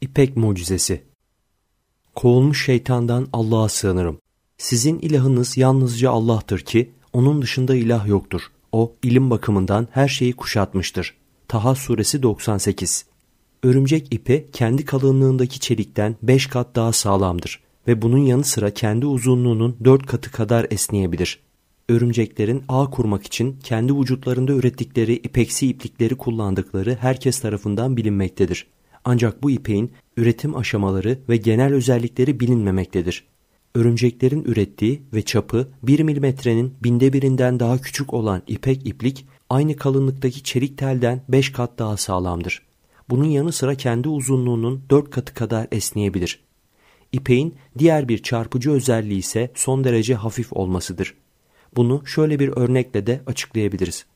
İpek Mucizesi Kovulmuş şeytandan Allah'a sığınırım. Sizin ilahınız yalnızca Allah'tır ki, onun dışında ilah yoktur. O, ilim bakımından her şeyi kuşatmıştır. Taha suresi 98 Örümcek ipi kendi kalınlığındaki çelikten 5 kat daha sağlamdır ve bunun yanı sıra kendi uzunluğunun 4 katı kadar esneyebilir. Örümceklerin ağ kurmak için kendi vücutlarında ürettikleri ipeksi iplikleri kullandıkları herkes tarafından bilinmektedir. Ancak bu ipeğin üretim aşamaları ve genel özellikleri bilinmemektedir. Örümceklerin ürettiği ve çapı 1 milimetrenin binde birinden daha küçük olan ipek iplik aynı kalınlıktaki çelik telden 5 kat daha sağlamdır. Bunun yanı sıra kendi uzunluğunun 4 katı kadar esneyebilir. İpeğin diğer bir çarpıcı özelliği ise son derece hafif olmasıdır. Bunu şöyle bir örnekle de açıklayabiliriz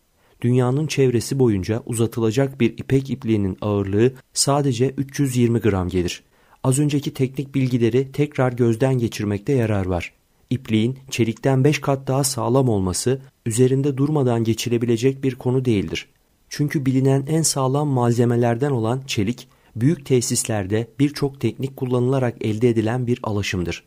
dünyanın çevresi boyunca uzatılacak bir ipek ipliğinin ağırlığı sadece 320 gram gelir. Az önceki teknik bilgileri tekrar gözden geçirmekte yarar var. İpliğin çelikten 5 kat daha sağlam olması üzerinde durmadan geçilebilecek bir konu değildir. Çünkü bilinen en sağlam malzemelerden olan çelik, büyük tesislerde birçok teknik kullanılarak elde edilen bir alaşımdır.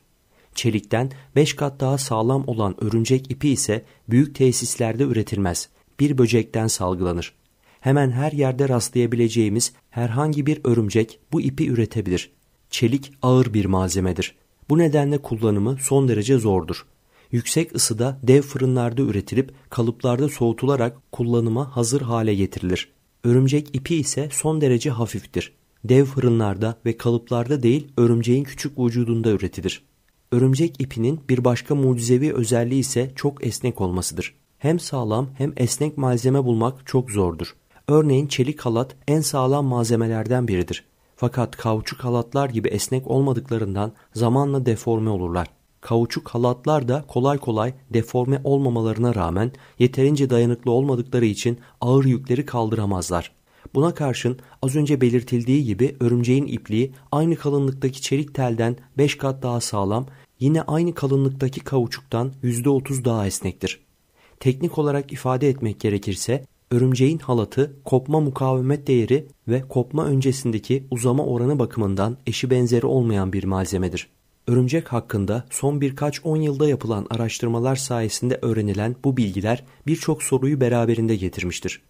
Çelikten 5 kat daha sağlam olan örümcek ipi ise büyük tesislerde üretilmez bir böcekten salgılanır. Hemen her yerde rastlayabileceğimiz herhangi bir örümcek bu ipi üretebilir. Çelik ağır bir malzemedir. Bu nedenle kullanımı son derece zordur. Yüksek ısıda dev fırınlarda üretilip kalıplarda soğutularak kullanıma hazır hale getirilir. Örümcek ipi ise son derece hafiftir. Dev fırınlarda ve kalıplarda değil örümceğin küçük vücudunda üretilir. Örümcek ipinin bir başka mucizevi özelliği ise çok esnek olmasıdır. Hem sağlam hem esnek malzeme bulmak çok zordur. Örneğin çelik halat en sağlam malzemelerden biridir. Fakat kauçuk halatlar gibi esnek olmadıklarından zamanla deforme olurlar. Kauçuk halatlar da kolay kolay deforme olmamalarına rağmen yeterince dayanıklı olmadıkları için ağır yükleri kaldıramazlar. Buna karşın az önce belirtildiği gibi örümceğin ipliği aynı kalınlıktaki çelik telden 5 kat daha sağlam, yine aynı kalınlıktaki kauçuktan %30 daha esnektir. Teknik olarak ifade etmek gerekirse örümceğin halatı kopma mukavemet değeri ve kopma öncesindeki uzama oranı bakımından eşi benzeri olmayan bir malzemedir. Örümcek hakkında son birkaç on yılda yapılan araştırmalar sayesinde öğrenilen bu bilgiler birçok soruyu beraberinde getirmiştir.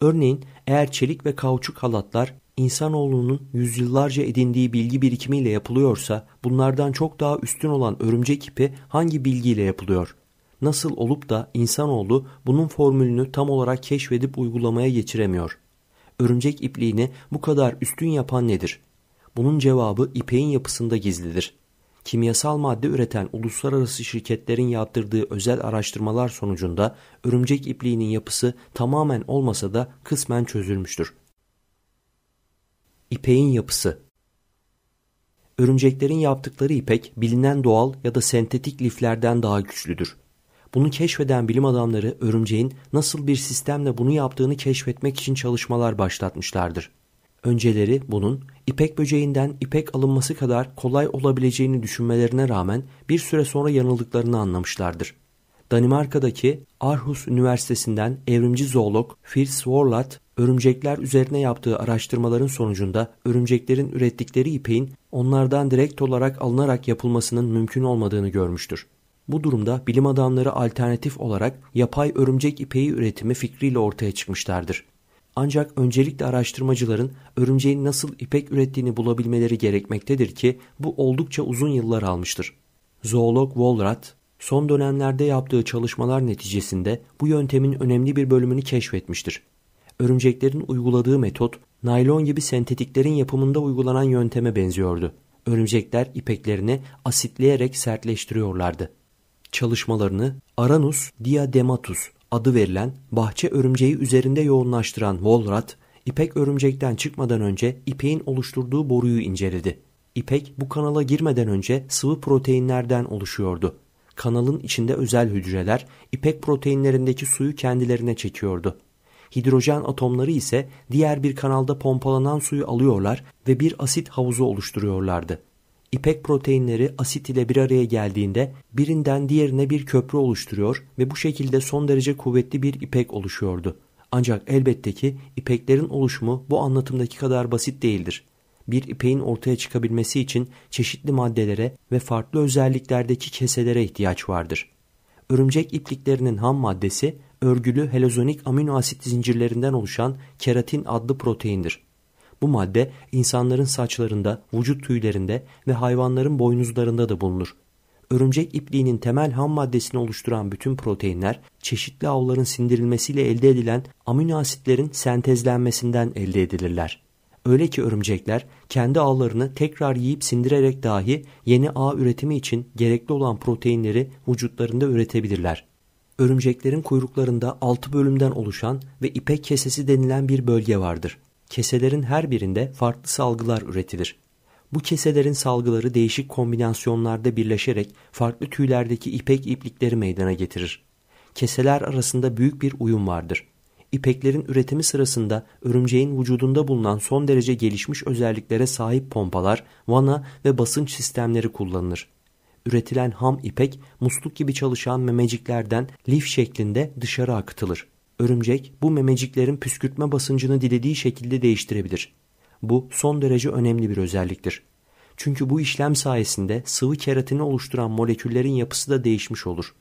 Örneğin eğer çelik ve kauçuk halatlar insanoğlunun yüzyıllarca edindiği bilgi birikimiyle yapılıyorsa bunlardan çok daha üstün olan örümcek ipi hangi bilgiyle yapılıyor? Nasıl olup da insanoğlu bunun formülünü tam olarak keşfedip uygulamaya geçiremiyor? Örümcek ipliğini bu kadar üstün yapan nedir? Bunun cevabı ipeğin yapısında gizlidir. Kimyasal madde üreten uluslararası şirketlerin yaptırdığı özel araştırmalar sonucunda örümcek ipliğinin yapısı tamamen olmasa da kısmen çözülmüştür. İpeğin yapısı Örümceklerin yaptıkları ipek bilinen doğal ya da sentetik liflerden daha güçlüdür. Bunu keşfeden bilim adamları örümceğin nasıl bir sistemle bunu yaptığını keşfetmek için çalışmalar başlatmışlardır. Önceleri bunun ipek böceğinden ipek alınması kadar kolay olabileceğini düşünmelerine rağmen bir süre sonra yanıldıklarını anlamışlardır. Danimarka'daki Aarhus Üniversitesi'nden evrimci zoolog Fritz Worlat, örümcekler üzerine yaptığı araştırmaların sonucunda örümceklerin ürettikleri ipeğin onlardan direkt olarak alınarak yapılmasının mümkün olmadığını görmüştür. Bu durumda bilim adamları alternatif olarak yapay örümcek ipeği üretimi fikriyle ortaya çıkmışlardır. Ancak öncelikle araştırmacıların örümceğin nasıl ipek ürettiğini bulabilmeleri gerekmektedir ki bu oldukça uzun yıllar almıştır. Zoolog Wollrat son dönemlerde yaptığı çalışmalar neticesinde bu yöntemin önemli bir bölümünü keşfetmiştir. Örümceklerin uyguladığı metot naylon gibi sentetiklerin yapımında uygulanan yönteme benziyordu. Örümcekler ipeklerini asitleyerek sertleştiriyorlardı çalışmalarını Aranus diadematus adı verilen bahçe örümceği üzerinde yoğunlaştıran Wollrat, ipek örümcekten çıkmadan önce ipeğin oluşturduğu boruyu inceledi. İpek bu kanala girmeden önce sıvı proteinlerden oluşuyordu. Kanalın içinde özel hücreler ipek proteinlerindeki suyu kendilerine çekiyordu. Hidrojen atomları ise diğer bir kanalda pompalanan suyu alıyorlar ve bir asit havuzu oluşturuyorlardı. İpek proteinleri asit ile bir araya geldiğinde birinden diğerine bir köprü oluşturuyor ve bu şekilde son derece kuvvetli bir ipek oluşuyordu. Ancak elbette ki ipeklerin oluşumu bu anlatımdaki kadar basit değildir. Bir ipeğin ortaya çıkabilmesi için çeşitli maddelere ve farklı özelliklerdeki keselere ihtiyaç vardır. Örümcek ipliklerinin ham maddesi örgülü helezonik amino asit zincirlerinden oluşan keratin adlı proteindir. Bu madde insanların saçlarında, vücut tüylerinde ve hayvanların boynuzlarında da bulunur. Örümcek ipliğinin temel ham maddesini oluşturan bütün proteinler çeşitli avların sindirilmesiyle elde edilen amino asitlerin sentezlenmesinden elde edilirler. Öyle ki örümcekler kendi ağlarını tekrar yiyip sindirerek dahi yeni ağ üretimi için gerekli olan proteinleri vücutlarında üretebilirler. Örümceklerin kuyruklarında 6 bölümden oluşan ve ipek kesesi denilen bir bölge vardır. Keselerin her birinde farklı salgılar üretilir. Bu keselerin salgıları değişik kombinasyonlarda birleşerek farklı tüylerdeki ipek iplikleri meydana getirir. Keseler arasında büyük bir uyum vardır. İpeklerin üretimi sırasında örümceğin vücudunda bulunan son derece gelişmiş özelliklere sahip pompalar, vana ve basınç sistemleri kullanılır. Üretilen ham ipek musluk gibi çalışan memeciklerden lif şeklinde dışarı akıtılır. Örümcek bu memeciklerin püskürtme basıncını dilediği şekilde değiştirebilir. Bu son derece önemli bir özelliktir. Çünkü bu işlem sayesinde sıvı keratini oluşturan moleküllerin yapısı da değişmiş olur.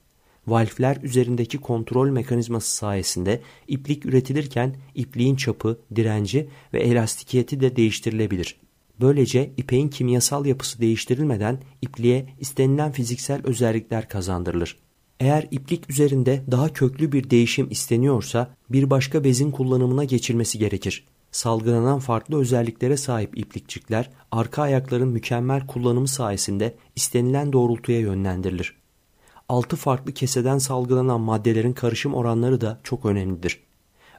Valfler üzerindeki kontrol mekanizması sayesinde iplik üretilirken ipliğin çapı, direnci ve elastikiyeti de değiştirilebilir. Böylece ipeğin kimyasal yapısı değiştirilmeden ipliğe istenilen fiziksel özellikler kazandırılır. Eğer iplik üzerinde daha köklü bir değişim isteniyorsa bir başka bezin kullanımına geçilmesi gerekir. Salgılanan farklı özelliklere sahip iplikçikler arka ayakların mükemmel kullanımı sayesinde istenilen doğrultuya yönlendirilir. Altı farklı keseden salgılanan maddelerin karışım oranları da çok önemlidir.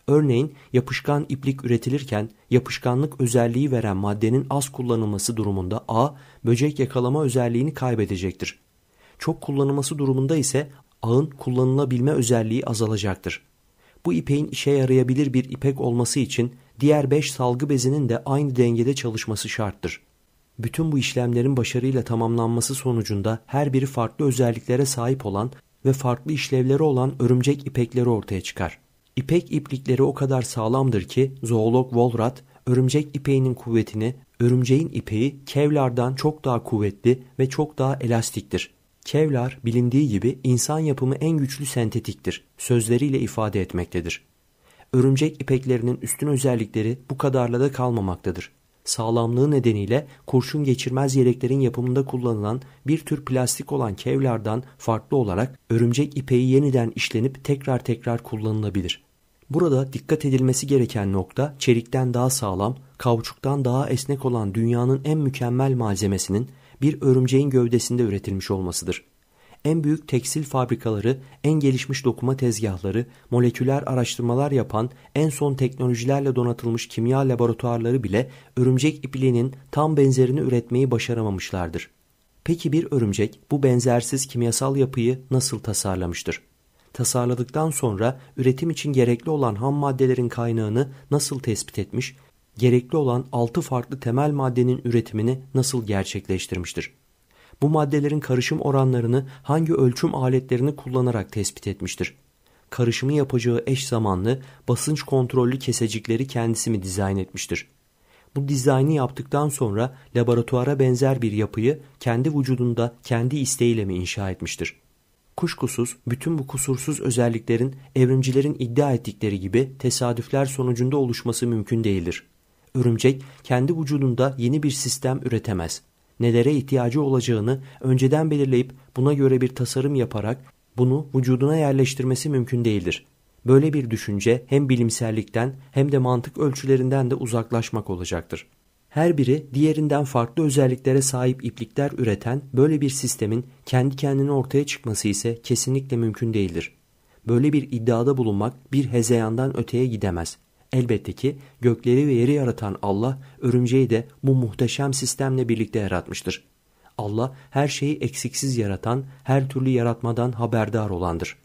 Örneğin yapışkan iplik üretilirken yapışkanlık özelliği veren maddenin az kullanılması durumunda A, böcek yakalama özelliğini kaybedecektir. Çok kullanılması durumunda ise ağın kullanılabilme özelliği azalacaktır. Bu ipeğin işe yarayabilir bir ipek olması için diğer 5 salgı bezinin de aynı dengede çalışması şarttır. Bütün bu işlemlerin başarıyla tamamlanması sonucunda her biri farklı özelliklere sahip olan ve farklı işlevleri olan örümcek ipekleri ortaya çıkar. İpek iplikleri o kadar sağlamdır ki zoolog Wolrat örümcek ipeğinin kuvvetini örümceğin ipeği kevlardan çok daha kuvvetli ve çok daha elastiktir. Kevlar bilindiği gibi insan yapımı en güçlü sentetiktir sözleriyle ifade etmektedir. Örümcek ipeklerinin üstün özellikleri bu kadarla da kalmamaktadır. Sağlamlığı nedeniyle kurşun geçirmez yeleklerin yapımında kullanılan bir tür plastik olan kevlardan farklı olarak örümcek ipeği yeniden işlenip tekrar tekrar kullanılabilir. Burada dikkat edilmesi gereken nokta çelikten daha sağlam, kauçuktan daha esnek olan dünyanın en mükemmel malzemesinin bir örümceğin gövdesinde üretilmiş olmasıdır. En büyük tekstil fabrikaları, en gelişmiş dokuma tezgahları, moleküler araştırmalar yapan en son teknolojilerle donatılmış kimya laboratuvarları bile örümcek ipliğinin tam benzerini üretmeyi başaramamışlardır. Peki bir örümcek bu benzersiz kimyasal yapıyı nasıl tasarlamıştır? Tasarladıktan sonra üretim için gerekli olan ham maddelerin kaynağını nasıl tespit etmiş gerekli olan 6 farklı temel maddenin üretimini nasıl gerçekleştirmiştir? Bu maddelerin karışım oranlarını hangi ölçüm aletlerini kullanarak tespit etmiştir? Karışımı yapacağı eş zamanlı basınç kontrollü kesecikleri kendisi mi dizayn etmiştir? Bu dizaynı yaptıktan sonra laboratuvara benzer bir yapıyı kendi vücudunda kendi isteğiyle mi inşa etmiştir? Kuşkusuz bütün bu kusursuz özelliklerin evrimcilerin iddia ettikleri gibi tesadüfler sonucunda oluşması mümkün değildir. Örümcek kendi vücudunda yeni bir sistem üretemez. Nelere ihtiyacı olacağını önceden belirleyip buna göre bir tasarım yaparak bunu vücuduna yerleştirmesi mümkün değildir. Böyle bir düşünce hem bilimsellikten hem de mantık ölçülerinden de uzaklaşmak olacaktır. Her biri diğerinden farklı özelliklere sahip iplikler üreten böyle bir sistemin kendi kendine ortaya çıkması ise kesinlikle mümkün değildir. Böyle bir iddiada bulunmak bir hezeyandan öteye gidemez. Elbette ki gökleri ve yeri yaratan Allah örümceği de bu muhteşem sistemle birlikte yaratmıştır. Allah her şeyi eksiksiz yaratan, her türlü yaratmadan haberdar olandır.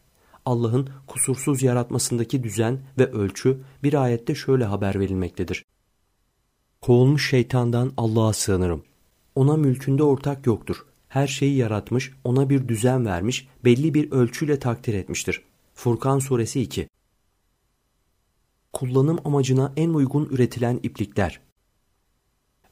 Allah'ın kusursuz yaratmasındaki düzen ve ölçü bir ayette şöyle haber verilmektedir. Kovulmuş şeytandan Allah'a sığınırım. Ona mülkünde ortak yoktur. Her şeyi yaratmış, ona bir düzen vermiş, belli bir ölçüyle takdir etmiştir. Furkan suresi 2 kullanım amacına en uygun üretilen iplikler.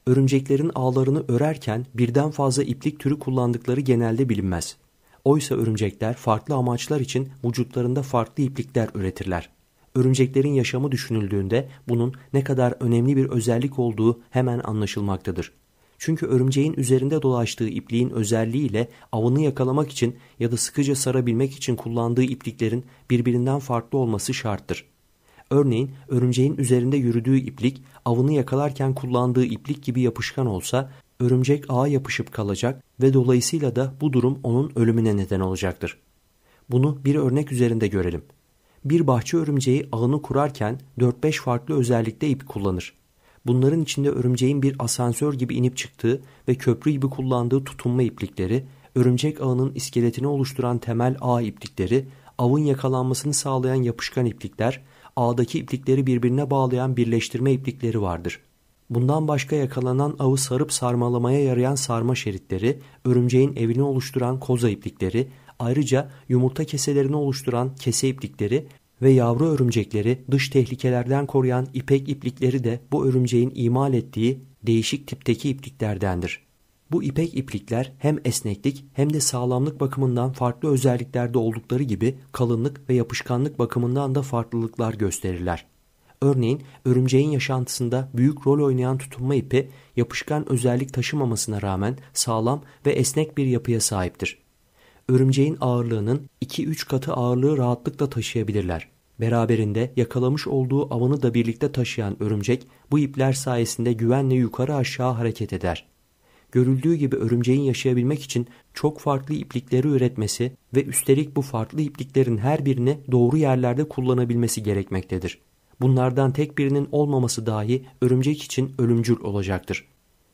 Örümceklerin ağlarını örerken birden fazla iplik türü kullandıkları genelde bilinmez. Oysa örümcekler farklı amaçlar için vücutlarında farklı iplikler üretirler. Örümceklerin yaşamı düşünüldüğünde bunun ne kadar önemli bir özellik olduğu hemen anlaşılmaktadır. Çünkü örümceğin üzerinde dolaştığı ipliğin özelliğiyle avını yakalamak için ya da sıkıca sarabilmek için kullandığı ipliklerin birbirinden farklı olması şarttır. Örneğin örümceğin üzerinde yürüdüğü iplik avını yakalarken kullandığı iplik gibi yapışkan olsa örümcek ağa yapışıp kalacak ve dolayısıyla da bu durum onun ölümüne neden olacaktır. Bunu bir örnek üzerinde görelim. Bir bahçe örümceği ağını kurarken 4-5 farklı özellikte ip kullanır. Bunların içinde örümceğin bir asansör gibi inip çıktığı ve köprü gibi kullandığı tutunma iplikleri, örümcek ağının iskeletini oluşturan temel ağ iplikleri, avın yakalanmasını sağlayan yapışkan iplikler, ağdaki iplikleri birbirine bağlayan birleştirme iplikleri vardır. Bundan başka yakalanan avı sarıp sarmalamaya yarayan sarma şeritleri, örümceğin evini oluşturan koza iplikleri, ayrıca yumurta keselerini oluşturan kese iplikleri ve yavru örümcekleri dış tehlikelerden koruyan ipek iplikleri de bu örümceğin imal ettiği değişik tipteki ipliklerdendir. Bu ipek iplikler hem esneklik hem de sağlamlık bakımından farklı özelliklerde oldukları gibi kalınlık ve yapışkanlık bakımından da farklılıklar gösterirler. Örneğin örümceğin yaşantısında büyük rol oynayan tutunma ipi yapışkan özellik taşımamasına rağmen sağlam ve esnek bir yapıya sahiptir. Örümceğin ağırlığının 2-3 katı ağırlığı rahatlıkla taşıyabilirler. Beraberinde yakalamış olduğu avını da birlikte taşıyan örümcek bu ipler sayesinde güvenle yukarı aşağı hareket eder. Görüldüğü gibi örümceğin yaşayabilmek için çok farklı iplikleri üretmesi ve üstelik bu farklı ipliklerin her birini doğru yerlerde kullanabilmesi gerekmektedir. Bunlardan tek birinin olmaması dahi örümcek için ölümcül olacaktır.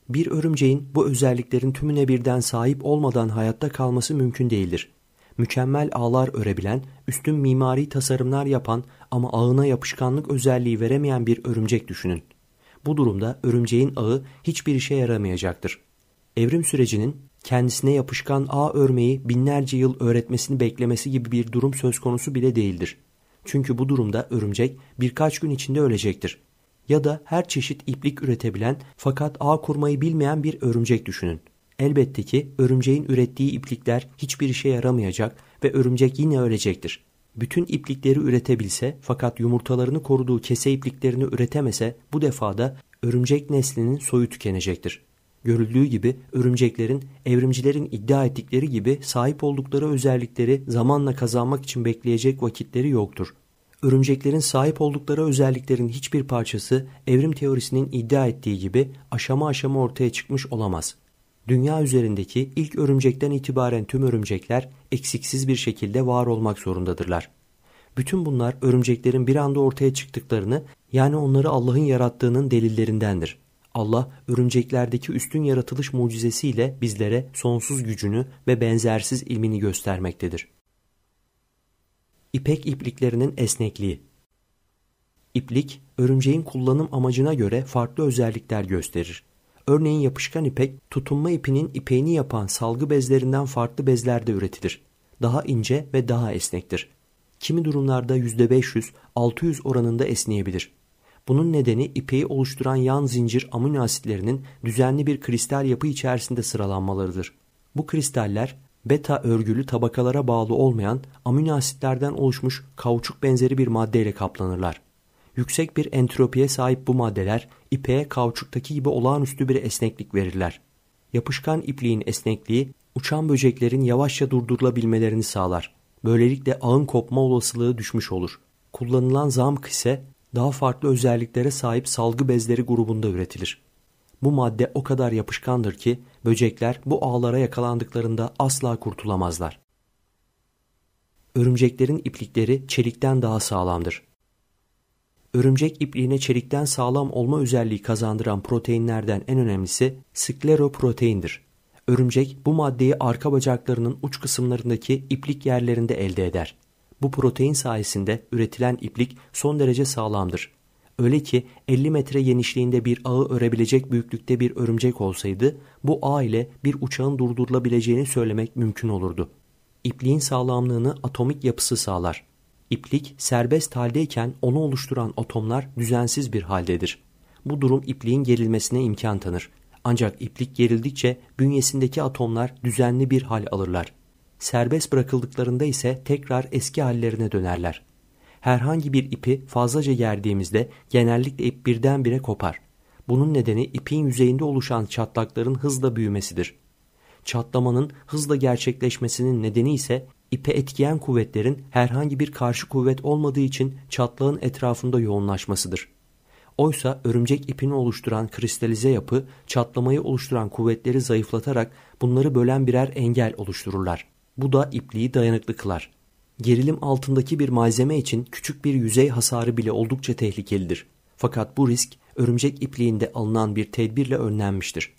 Bir örümceğin bu özelliklerin tümüne birden sahip olmadan hayatta kalması mümkün değildir. Mükemmel ağlar örebilen, üstün mimari tasarımlar yapan ama ağına yapışkanlık özelliği veremeyen bir örümcek düşünün. Bu durumda örümceğin ağı hiçbir işe yaramayacaktır. Evrim sürecinin kendisine yapışkan ağ örmeyi binlerce yıl öğretmesini beklemesi gibi bir durum söz konusu bile değildir. Çünkü bu durumda örümcek birkaç gün içinde ölecektir. Ya da her çeşit iplik üretebilen fakat ağ kurmayı bilmeyen bir örümcek düşünün. Elbette ki örümceğin ürettiği iplikler hiçbir işe yaramayacak ve örümcek yine ölecektir. Bütün iplikleri üretebilse fakat yumurtalarını koruduğu kese ipliklerini üretemese bu defada örümcek neslinin soyu tükenecektir. Görüldüğü gibi örümceklerin evrimcilerin iddia ettikleri gibi sahip oldukları özellikleri zamanla kazanmak için bekleyecek vakitleri yoktur. Örümceklerin sahip oldukları özelliklerin hiçbir parçası evrim teorisinin iddia ettiği gibi aşama aşama ortaya çıkmış olamaz. Dünya üzerindeki ilk örümcekten itibaren tüm örümcekler eksiksiz bir şekilde var olmak zorundadırlar. Bütün bunlar örümceklerin bir anda ortaya çıktıklarını yani onları Allah'ın yarattığının delillerindendir. Allah örümceklerdeki üstün yaratılış mucizesiyle bizlere sonsuz gücünü ve benzersiz ilmini göstermektedir. İpek ipliklerinin esnekliği İplik, örümceğin kullanım amacına göre farklı özellikler gösterir. Örneğin yapışkan ipek, tutunma ipinin ipeğini yapan salgı bezlerinden farklı bezlerde üretilir. Daha ince ve daha esnektir. Kimi durumlarda %500-600 oranında esneyebilir. Bunun nedeni ipeği oluşturan yan zincir amino asitlerinin düzenli bir kristal yapı içerisinde sıralanmalarıdır. Bu kristaller beta örgülü tabakalara bağlı olmayan amino asitlerden oluşmuş kauçuk benzeri bir maddeyle kaplanırlar. Yüksek bir entropiye sahip bu maddeler ipeğe kauçuktaki gibi olağanüstü bir esneklik verirler. Yapışkan ipliğin esnekliği uçan böceklerin yavaşça durdurulabilmelerini sağlar. Böylelikle ağın kopma olasılığı düşmüş olur. Kullanılan zamk ise daha farklı özelliklere sahip salgı bezleri grubunda üretilir. Bu madde o kadar yapışkandır ki böcekler bu ağlara yakalandıklarında asla kurtulamazlar. Örümceklerin iplikleri çelikten daha sağlamdır. Örümcek ipliğine çelikten sağlam olma özelliği kazandıran proteinlerden en önemlisi skleroproteindir. Örümcek bu maddeyi arka bacaklarının uç kısımlarındaki iplik yerlerinde elde eder. Bu protein sayesinde üretilen iplik son derece sağlamdır. Öyle ki 50 metre genişliğinde bir ağı örebilecek büyüklükte bir örümcek olsaydı bu ağ ile bir uçağın durdurulabileceğini söylemek mümkün olurdu. İpliğin sağlamlığını atomik yapısı sağlar. İplik serbest haldeyken onu oluşturan atomlar düzensiz bir haldedir. Bu durum ipliğin gerilmesine imkan tanır. Ancak iplik gerildikçe bünyesindeki atomlar düzenli bir hal alırlar. Serbest bırakıldıklarında ise tekrar eski hallerine dönerler. Herhangi bir ipi fazlaca gerdiğimizde genellikle ip birdenbire kopar. Bunun nedeni ipin yüzeyinde oluşan çatlakların hızla büyümesidir. Çatlamanın hızla gerçekleşmesinin nedeni ise ipe etkiyen kuvvetlerin herhangi bir karşı kuvvet olmadığı için çatlağın etrafında yoğunlaşmasıdır. Oysa örümcek ipini oluşturan kristalize yapı çatlamayı oluşturan kuvvetleri zayıflatarak bunları bölen birer engel oluştururlar. Bu da ipliği dayanıklı kılar. Gerilim altındaki bir malzeme için küçük bir yüzey hasarı bile oldukça tehlikelidir. Fakat bu risk örümcek ipliğinde alınan bir tedbirle önlenmiştir.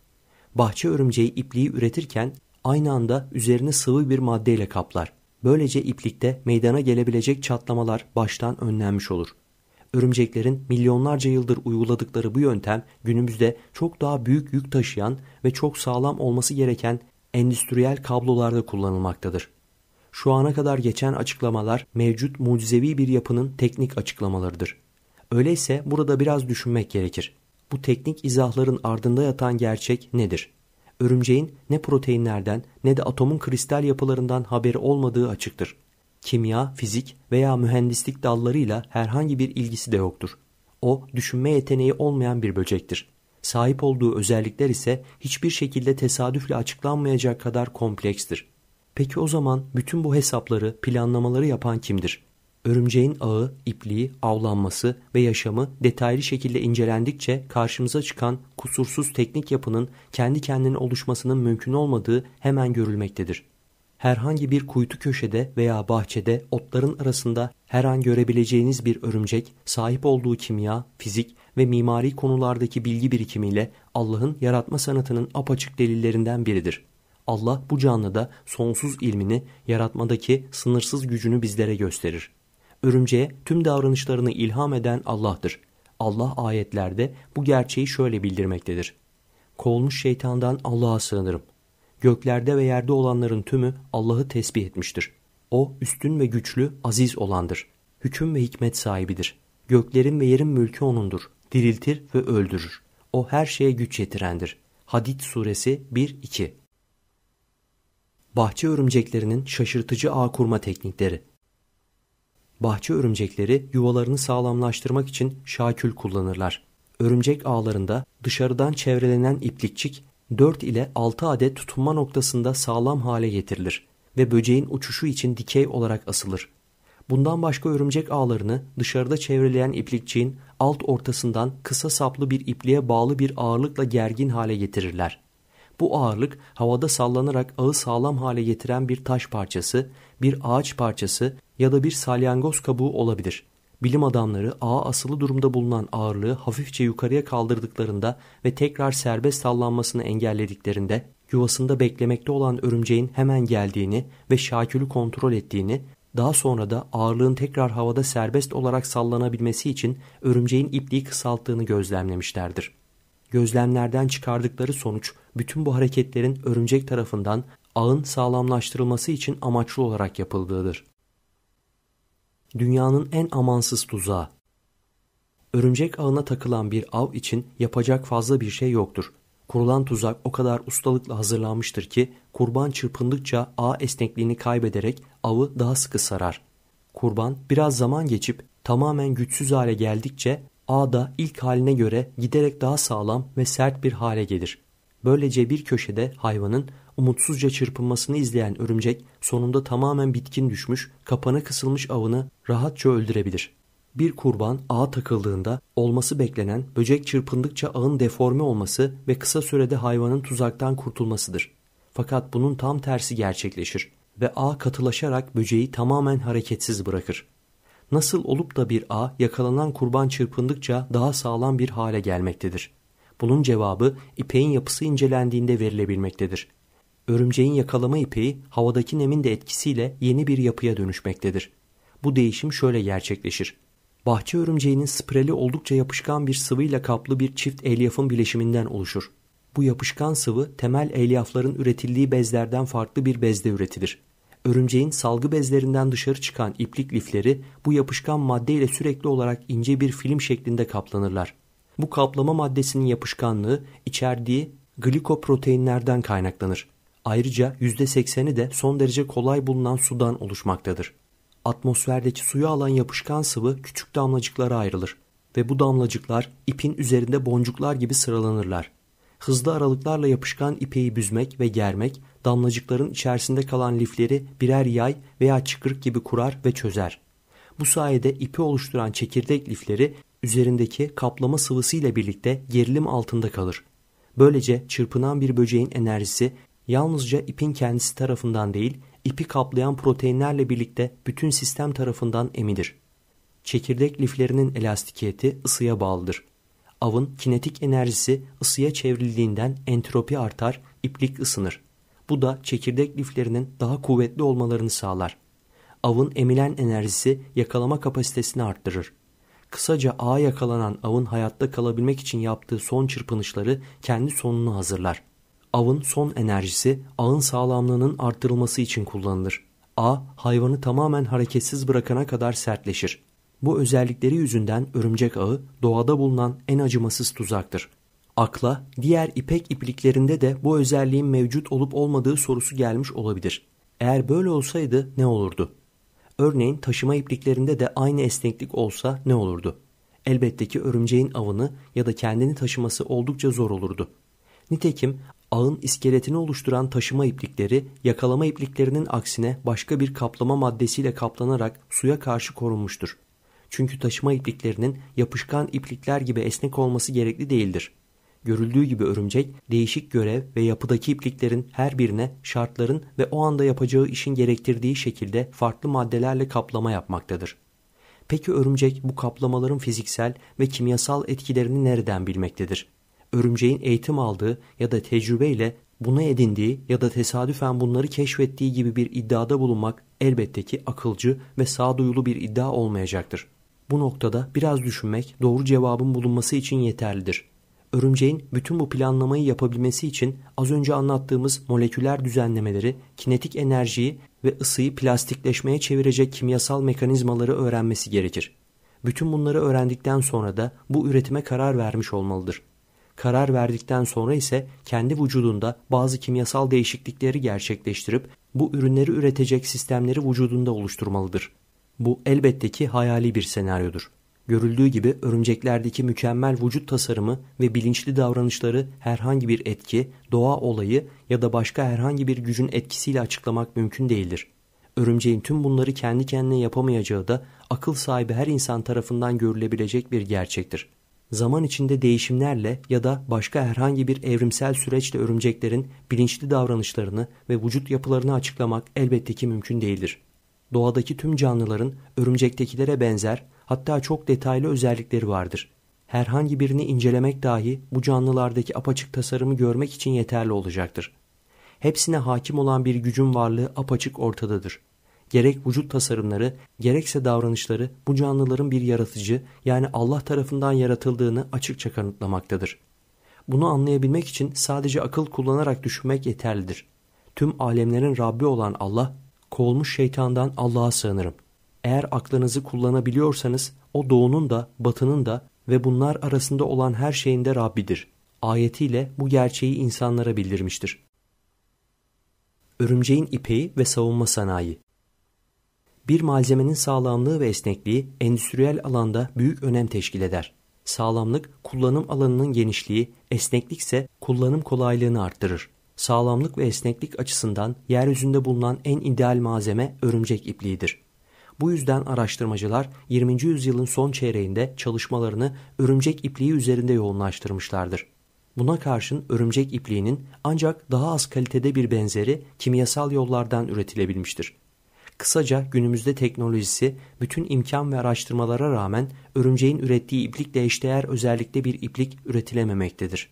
Bahçe örümceği ipliği üretirken aynı anda üzerine sıvı bir maddeyle kaplar. Böylece iplikte meydana gelebilecek çatlamalar baştan önlenmiş olur. Örümceklerin milyonlarca yıldır uyguladıkları bu yöntem günümüzde çok daha büyük yük taşıyan ve çok sağlam olması gereken endüstriyel kablolarda kullanılmaktadır. Şu ana kadar geçen açıklamalar mevcut mucizevi bir yapının teknik açıklamalarıdır. Öyleyse burada biraz düşünmek gerekir. Bu teknik izahların ardında yatan gerçek nedir? Örümceğin ne proteinlerden ne de atomun kristal yapılarından haberi olmadığı açıktır. Kimya, fizik veya mühendislik dallarıyla herhangi bir ilgisi de yoktur. O, düşünme yeteneği olmayan bir böcektir. Sahip olduğu özellikler ise hiçbir şekilde tesadüfle açıklanmayacak kadar komplekstir. Peki o zaman bütün bu hesapları, planlamaları yapan kimdir? Örümceğin ağı, ipliği, avlanması ve yaşamı detaylı şekilde incelendikçe karşımıza çıkan kusursuz teknik yapının kendi kendine oluşmasının mümkün olmadığı hemen görülmektedir. Herhangi bir kuytu köşede veya bahçede otların arasında her an görebileceğiniz bir örümcek sahip olduğu kimya, fizik ve mimari konulardaki bilgi birikimiyle Allah'ın yaratma sanatının apaçık delillerinden biridir. Allah bu canlıda sonsuz ilmini, yaratmadaki sınırsız gücünü bizlere gösterir. Örümceğe tüm davranışlarını ilham eden Allah'tır. Allah ayetlerde bu gerçeği şöyle bildirmektedir. Kovulmuş şeytandan Allah'a sığınırım. Göklerde ve yerde olanların tümü Allah'ı tesbih etmiştir. O üstün ve güçlü, aziz olandır. Hüküm ve hikmet sahibidir. Göklerin ve yerin mülkü O'nundur. Diriltir ve öldürür. O her şeye güç yetirendir. Hadid suresi 1-2 Bahçe örümceklerinin şaşırtıcı ağ kurma teknikleri Bahçe örümcekleri yuvalarını sağlamlaştırmak için şakül kullanırlar. Örümcek ağlarında dışarıdan çevrelenen iplikçik 4 ile 6 adet tutunma noktasında sağlam hale getirilir ve böceğin uçuşu için dikey olarak asılır. Bundan başka örümcek ağlarını dışarıda çevreleyen iplikçiğin alt ortasından kısa saplı bir ipliğe bağlı bir ağırlıkla gergin hale getirirler. Bu ağırlık havada sallanarak ağı sağlam hale getiren bir taş parçası, bir ağaç parçası ya da bir salyangoz kabuğu olabilir. Bilim adamları ağa asılı durumda bulunan ağırlığı hafifçe yukarıya kaldırdıklarında ve tekrar serbest sallanmasını engellediklerinde yuvasında beklemekte olan örümceğin hemen geldiğini ve şakülü kontrol ettiğini, daha sonra da ağırlığın tekrar havada serbest olarak sallanabilmesi için örümceğin ipliği kısalttığını gözlemlemişlerdir. Gözlemlerden çıkardıkları sonuç bütün bu hareketlerin örümcek tarafından ağın sağlamlaştırılması için amaçlı olarak yapıldığıdır. Dünyanın en amansız tuzağı Örümcek ağına takılan bir av için yapacak fazla bir şey yoktur. Kurulan tuzak o kadar ustalıkla hazırlanmıştır ki kurban çırpındıkça ağ esnekliğini kaybederek avı daha sıkı sarar. Kurban biraz zaman geçip tamamen güçsüz hale geldikçe ağ da ilk haline göre giderek daha sağlam ve sert bir hale gelir. Böylece bir köşede hayvanın umutsuzca çırpınmasını izleyen örümcek sonunda tamamen bitkin düşmüş, kapana kısılmış avını rahatça öldürebilir. Bir kurban ağa takıldığında olması beklenen böcek çırpındıkça ağın deforme olması ve kısa sürede hayvanın tuzaktan kurtulmasıdır. Fakat bunun tam tersi gerçekleşir ve ağ katılaşarak böceği tamamen hareketsiz bırakır. Nasıl olup da bir ağ yakalanan kurban çırpındıkça daha sağlam bir hale gelmektedir. Bunun cevabı ipeğin yapısı incelendiğinde verilebilmektedir. Örümceğin yakalama ipeği havadaki nemin de etkisiyle yeni bir yapıya dönüşmektedir. Bu değişim şöyle gerçekleşir. Bahçe örümceğinin spreli oldukça yapışkan bir sıvıyla kaplı bir çift elyafın bileşiminden oluşur. Bu yapışkan sıvı temel elyafların üretildiği bezlerden farklı bir bezde üretilir. Örümceğin salgı bezlerinden dışarı çıkan iplik lifleri bu yapışkan maddeyle sürekli olarak ince bir film şeklinde kaplanırlar. Bu kaplama maddesinin yapışkanlığı içerdiği glikoproteinlerden kaynaklanır. Ayrıca %80'i de son derece kolay bulunan sudan oluşmaktadır. Atmosferdeki suyu alan yapışkan sıvı küçük damlacıklara ayrılır ve bu damlacıklar ipin üzerinde boncuklar gibi sıralanırlar. Hızlı aralıklarla yapışkan ipeyi büzmek ve germek damlacıkların içerisinde kalan lifleri birer yay veya çıkırık gibi kurar ve çözer. Bu sayede ipi oluşturan çekirdek lifleri üzerindeki kaplama sıvısı ile birlikte gerilim altında kalır. Böylece çırpınan bir böceğin enerjisi yalnızca ipin kendisi tarafından değil, ipi kaplayan proteinlerle birlikte bütün sistem tarafından emilir. Çekirdek liflerinin elastikiyeti ısıya bağlıdır. Avın kinetik enerjisi ısıya çevrildiğinden entropi artar, iplik ısınır. Bu da çekirdek liflerinin daha kuvvetli olmalarını sağlar. Avın emilen enerjisi yakalama kapasitesini arttırır. Kısaca ağa yakalanan avın hayatta kalabilmek için yaptığı son çırpınışları kendi sonunu hazırlar. Avın son enerjisi ağın sağlamlığının arttırılması için kullanılır. Ağ hayvanı tamamen hareketsiz bırakana kadar sertleşir. Bu özellikleri yüzünden örümcek ağı doğada bulunan en acımasız tuzaktır. Akla diğer ipek ipliklerinde de bu özelliğin mevcut olup olmadığı sorusu gelmiş olabilir. Eğer böyle olsaydı ne olurdu? Örneğin taşıma ipliklerinde de aynı esneklik olsa ne olurdu? Elbette ki örümceğin avını ya da kendini taşıması oldukça zor olurdu. Nitekim ağın iskeletini oluşturan taşıma iplikleri yakalama ipliklerinin aksine başka bir kaplama maddesiyle kaplanarak suya karşı korunmuştur. Çünkü taşıma ipliklerinin yapışkan iplikler gibi esnek olması gerekli değildir. Görüldüğü gibi örümcek değişik görev ve yapıdaki ipliklerin her birine şartların ve o anda yapacağı işin gerektirdiği şekilde farklı maddelerle kaplama yapmaktadır. Peki örümcek bu kaplamaların fiziksel ve kimyasal etkilerini nereden bilmektedir? Örümceğin eğitim aldığı ya da tecrübeyle buna edindiği ya da tesadüfen bunları keşfettiği gibi bir iddiada bulunmak elbette ki akılcı ve sağduyulu bir iddia olmayacaktır. Bu noktada biraz düşünmek doğru cevabın bulunması için yeterlidir. Örümceğin bütün bu planlamayı yapabilmesi için az önce anlattığımız moleküler düzenlemeleri, kinetik enerjiyi ve ısıyı plastikleşmeye çevirecek kimyasal mekanizmaları öğrenmesi gerekir. Bütün bunları öğrendikten sonra da bu üretime karar vermiş olmalıdır. Karar verdikten sonra ise kendi vücudunda bazı kimyasal değişiklikleri gerçekleştirip bu ürünleri üretecek sistemleri vücudunda oluşturmalıdır. Bu elbette ki hayali bir senaryodur. Görüldüğü gibi örümceklerdeki mükemmel vücut tasarımı ve bilinçli davranışları herhangi bir etki, doğa olayı ya da başka herhangi bir gücün etkisiyle açıklamak mümkün değildir. Örümceğin tüm bunları kendi kendine yapamayacağı da akıl sahibi her insan tarafından görülebilecek bir gerçektir. Zaman içinde değişimlerle ya da başka herhangi bir evrimsel süreçle örümceklerin bilinçli davranışlarını ve vücut yapılarını açıklamak elbette ki mümkün değildir. Doğadaki tüm canlıların örümcektekilere benzer hatta çok detaylı özellikleri vardır. Herhangi birini incelemek dahi bu canlılardaki apaçık tasarımı görmek için yeterli olacaktır. Hepsine hakim olan bir gücün varlığı apaçık ortadadır. Gerek vücut tasarımları, gerekse davranışları bu canlıların bir yaratıcı yani Allah tarafından yaratıldığını açıkça kanıtlamaktadır. Bunu anlayabilmek için sadece akıl kullanarak düşünmek yeterlidir. Tüm alemlerin Rabbi olan Allah, kovulmuş şeytandan Allah'a sığınırım. Eğer aklınızı kullanabiliyorsanız o doğunun da batının da ve bunlar arasında olan her şeyin de Rabbidir. Ayetiyle bu gerçeği insanlara bildirmiştir. Örümceğin ipeği ve savunma sanayi Bir malzemenin sağlamlığı ve esnekliği endüstriyel alanda büyük önem teşkil eder. Sağlamlık kullanım alanının genişliği, esneklik ise kullanım kolaylığını arttırır. Sağlamlık ve esneklik açısından yeryüzünde bulunan en ideal malzeme örümcek ipliğidir. Bu yüzden araştırmacılar 20. yüzyılın son çeyreğinde çalışmalarını örümcek ipliği üzerinde yoğunlaştırmışlardır. Buna karşın örümcek ipliğinin ancak daha az kalitede bir benzeri kimyasal yollardan üretilebilmiştir. Kısaca günümüzde teknolojisi bütün imkan ve araştırmalara rağmen örümceğin ürettiği iplikle eşdeğer özellikle bir iplik üretilememektedir.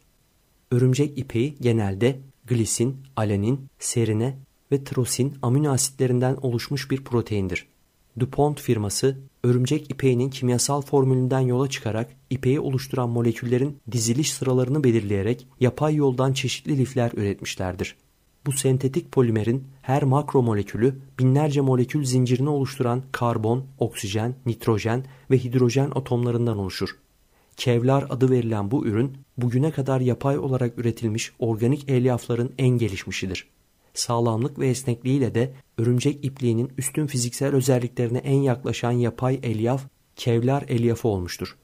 Örümcek ipeği genelde glisin, alenin, serine ve trosin amino asitlerinden oluşmuş bir proteindir. DuPont firması örümcek ipeğinin kimyasal formülünden yola çıkarak ipeği oluşturan moleküllerin diziliş sıralarını belirleyerek yapay yoldan çeşitli lifler üretmişlerdir. Bu sentetik polimerin her makro molekülü binlerce molekül zincirini oluşturan karbon, oksijen, nitrojen ve hidrojen atomlarından oluşur. Kevlar adı verilen bu ürün bugüne kadar yapay olarak üretilmiş organik elyafların en gelişmişidir. Sağlamlık ve esnekliğiyle de örümcek ipliğinin üstün fiziksel özelliklerine en yaklaşan yapay elyaf Kevlar elyafı olmuştur.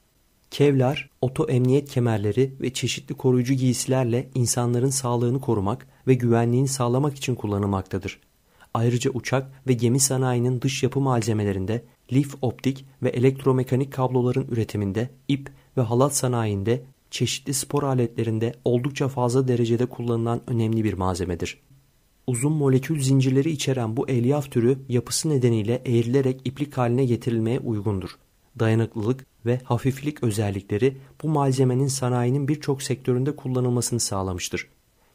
Kevlar, oto emniyet kemerleri ve çeşitli koruyucu giysilerle insanların sağlığını korumak ve güvenliğini sağlamak için kullanılmaktadır. Ayrıca uçak ve gemi sanayinin dış yapı malzemelerinde, lif optik ve elektromekanik kabloların üretiminde, ip ve halat sanayinde, çeşitli spor aletlerinde oldukça fazla derecede kullanılan önemli bir malzemedir. Uzun molekül zincirleri içeren bu elyaf türü yapısı nedeniyle eğrilerek iplik haline getirilmeye uygundur. Dayanıklılık ve hafiflik özellikleri bu malzemenin sanayinin birçok sektöründe kullanılmasını sağlamıştır.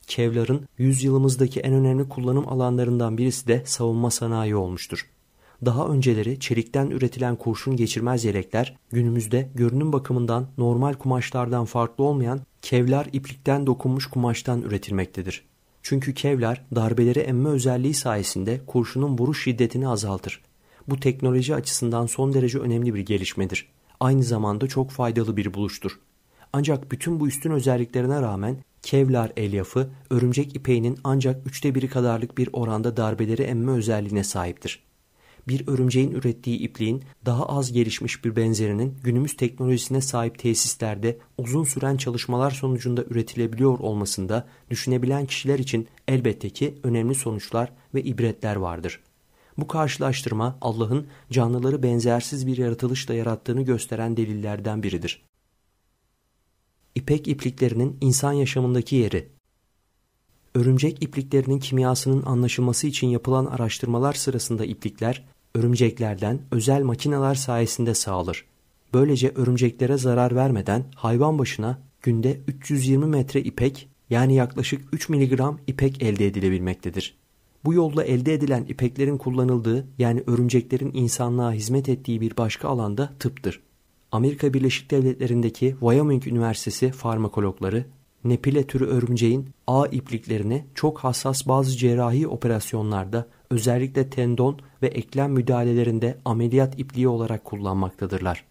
Kevlar'ın yüzyılımızdaki en önemli kullanım alanlarından birisi de savunma sanayi olmuştur. Daha önceleri çelikten üretilen kurşun geçirmez yelekler günümüzde görünüm bakımından normal kumaşlardan farklı olmayan kevlar iplikten dokunmuş kumaştan üretilmektedir. Çünkü kevlar darbeleri emme özelliği sayesinde kurşunun vuruş şiddetini azaltır. Bu teknoloji açısından son derece önemli bir gelişmedir. Aynı zamanda çok faydalı bir buluştur. Ancak bütün bu üstün özelliklerine rağmen Kevlar elyafı örümcek ipeğinin ancak üçte biri kadarlık bir oranda darbeleri emme özelliğine sahiptir. Bir örümceğin ürettiği ipliğin daha az gelişmiş bir benzerinin günümüz teknolojisine sahip tesislerde uzun süren çalışmalar sonucunda üretilebiliyor olmasında düşünebilen kişiler için elbette ki önemli sonuçlar ve ibretler vardır. Bu karşılaştırma Allah'ın canlıları benzersiz bir yaratılışla yarattığını gösteren delillerden biridir. İpek ipliklerinin insan yaşamındaki yeri Örümcek ipliklerinin kimyasının anlaşılması için yapılan araştırmalar sırasında iplikler, örümceklerden özel makineler sayesinde sağlar. Böylece örümceklere zarar vermeden hayvan başına günde 320 metre ipek yani yaklaşık 3 miligram ipek elde edilebilmektedir. Bu yolla elde edilen ipeklerin kullanıldığı yani örümceklerin insanlığa hizmet ettiği bir başka alanda tıptır. Amerika Birleşik Devletleri'ndeki Wyoming Üniversitesi farmakologları Nepile türü örümceğin ağ ipliklerini çok hassas bazı cerrahi operasyonlarda özellikle tendon ve eklem müdahalelerinde ameliyat ipliği olarak kullanmaktadırlar.